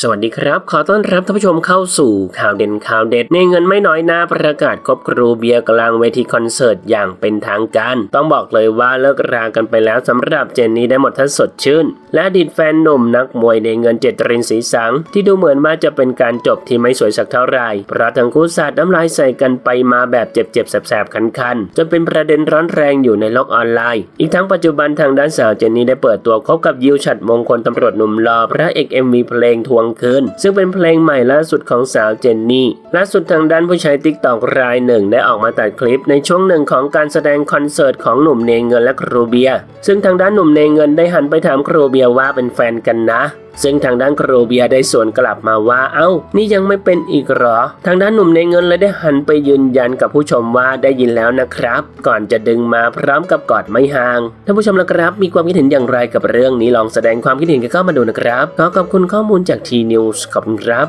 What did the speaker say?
สวัสดีครับ ขอต้อนรับท่านผู้ชมเข้าสู่ข่าวเด่นข่าวเด็ด ในเงินไม่น้อยหน้าประกาศคบครูเบียร์กลางเวทีคอนเสิร์ตอย่างเป็นทางการ ต้องบอกเลยว่าเลิกรากันไปแล้วสำหรับเจนนี่ได้หมดทัศสดชื่น และอดีตแฟนหนุ่มนักมวยในเงินเจตรินสีสัง ที่ดูเหมือนว่าจะเป็นการจบที่ไม่สวยสักเท่าไหร่เพราะทั้งคู่สาดน้ำลายใส่กันไปมาแบบเจ็บๆแสบๆคันๆจนเป็นประเด็นร้อนแรงอยู่ในโลกออนไลน์ อีกทั้งปัจจุบันทางด้านสาวเจนนี่ได้เปิดตัวคบกับยิวฉัดมงคลตำรวจหนุ่มหล่อพระเอกเอ็มวีเพลงทวงคืน ซึ่งเป็นเพลงใหม่ล่าสุดของสาวเจนนี่ ล่าสุดทางด้านผู้ใช้ติ๊กตอกรายหนึ่งได้ออกมาตัดคลิปในช่วงหนึ่งของการแสดงคอนเสิร์ตของหนุ่มเนเงินและครูเบีย ซึ่งทางด้านหนุ่มเนเงินได้หันไปถามครูเบียว่าเป็นแฟนกันนะ ซึ่งทางด้านครูเบียได้สวนกลับมาว่าเอ้า นี่ยังไม่เป็นอีกหรอ ทางด้านหนุ่มในเงินเลยได้หันไปยืนยันกับผู้ชมว่าได้ยินแล้วนะครับ ก่อนจะดึงมาพร้อมกับกอดไม่ห่างท่านผู้ชมละครับ มีความคิดเห็นอย่างไรกับเรื่องนี้ลองแสดงความคิดเห็นกันเข้ามาดูนะครับขอขอบคุณข้อมูลจากทีนิวส์ขอบคุณครับ